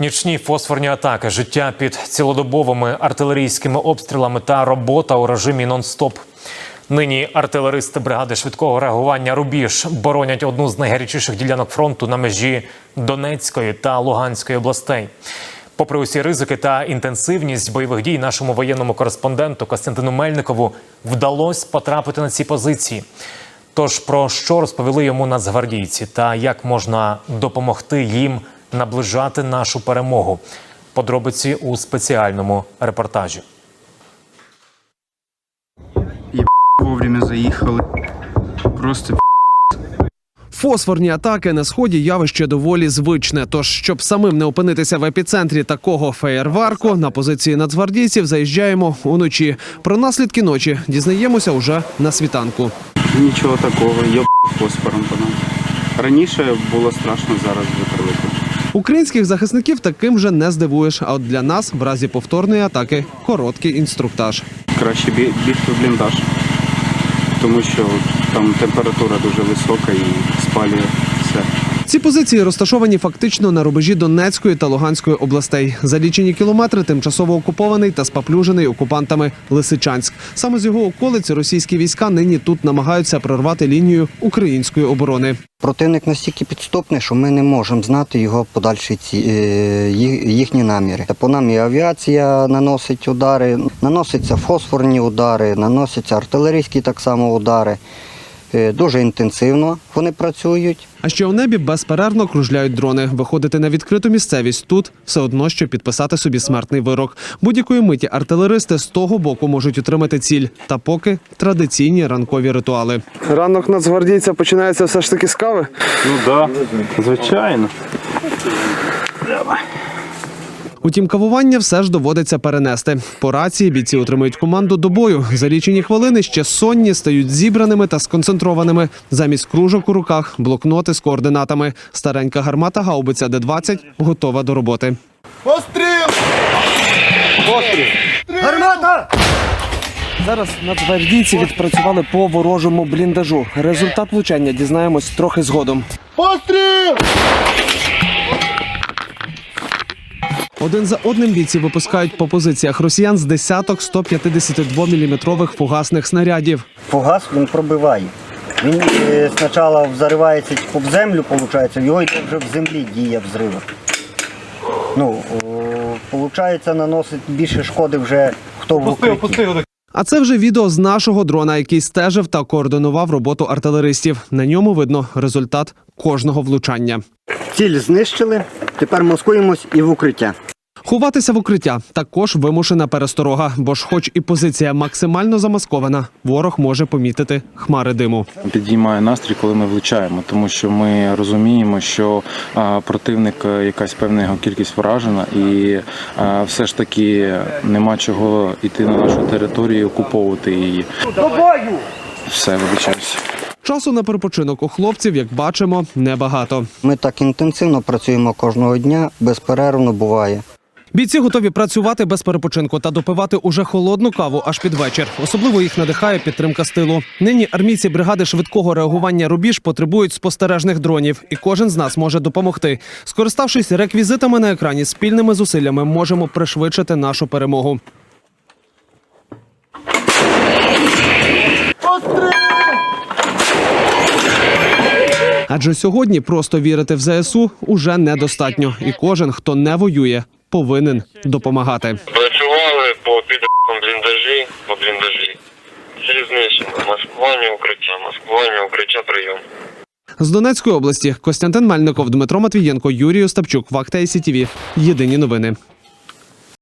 Нічні фосфорні атаки, життя під цілодобовими артилерійськими обстрілами та робота у режимі нон-стоп. Нині артилеристи бригади швидкого реагування Рубіж боронять одну з найгарячіших ділянок фронту на межі Донецької та Луганської областей. Попри усі ризики та інтенсивність бойових дій, нашому воєнному кореспонденту Костянтину Мельникову вдалося потрапити на ці позиції. Тож про що розповіли йому нацгвардійці та як можна допомогти їм наближати нашу перемогу? Подробиці у спеціальному репортажі. Вовремя заїхали. Просто Фосфорні атаки на сході явище доволі звичне. Тож, щоб самим не опинитися в епіцентрі такого феєрварку, на позиції нацгвардійців заїжджаємо уночі. Про наслідки ночі дізнаємося уже на світанку. нічого такого, йоб фосфором по нам. Раніше було страшно, зараз вже привикли. Українських захисників таким же не здивуєш. А от для нас в разі повторної атаки короткий інструктаж. Краще бі- бігти в бліндаж, тому що там температура дуже висока і спалює все. Ці позиції розташовані фактично на рубежі Донецької та Луганської областей. За лічені кілометри тимчасово окупований та спаплюжений окупантами Лисичанськ. Саме з його околиць російські війська нині тут намагаються прорвати лінію української оборони. Противник настільки підступний, що ми не можемо знати його подальші ці, е, їхні наміри. По нам і авіація наносить удари, наносяться фосфорні удари, наносяться артилерійські так само удари. Е, Дуже інтенсивно вони працюють. А ще у небі безперервно кружляють дрони. Виходити на відкриту місцевість тут все одно, що підписати собі смертний вирок. Будь-якої миті артилеристи з того боку можуть отримати ціль. Та поки традиційні ранкові ритуали. Ранок нацгвардійця починається все ж таки з кави. Ну так, да, звичайно. Утім, кавування все ж доводиться перенести. По рації бійці отримують команду до бою. За лічені хвилини ще сонні стають зібраними та сконцентрованими. Замість кружок у руках блокноти з координатами. Старенька гармата гаубиця Д-20 готова до роботи. Зараз нацгвардійці відпрацювали по ворожому бліндажу. Результат влучання дізнаємось трохи згодом. Один за одним бійці випускають по позиціях росіян з десяток 152-мм фугасних снарядів. Фугас він пробиває. Він е, спочатку взривається в землю, виходить, його йде вже в землі діє взрив. Ну, виходить, наносить більше шкоди вже хто в укритті. А це вже відео з нашого дрона, який стежив та координував роботу артилеристів. На ньому видно результат кожного влучання. Ціль знищили, тепер маскуємось і в укриття. Ховатися в укриття також вимушена пересторога, бо ж, хоч і позиція максимально замаскована, ворог може помітити хмари диму. підіймає настрій, коли ми влучаємо, тому що ми розуміємо, що противник е, якась певна його кількість вражена, і все ж таки нема чого йти на нашу територію, і окуповувати її. Все, вибачаюся. Часу на перепочинок у хлопців, як бачимо, небагато. Ми так інтенсивно працюємо кожного дня, безперервно буває. Бійці готові працювати без перепочинку та допивати уже холодну каву аж під вечір. Особливо їх надихає підтримка стилу. Нині армійці бригади швидкого реагування рубіж потребують спостережних дронів, і кожен з нас може допомогти. Скориставшись реквізитами на екрані, спільними зусиллями можемо пришвидшити нашу перемогу. Адже сьогодні просто вірити в ЗСУ уже недостатньо, і кожен, хто не воює, повинен допомагати. Працювали по підрахунку бліндажі, по бліндажі. Ціль. Маскування укриття, маскування укриття прийом. З Донецької області Костянтин Мельников, Дмитро Матвієнко, Юрій Остапчук, Вакта СІТІВІ. Єдині новини.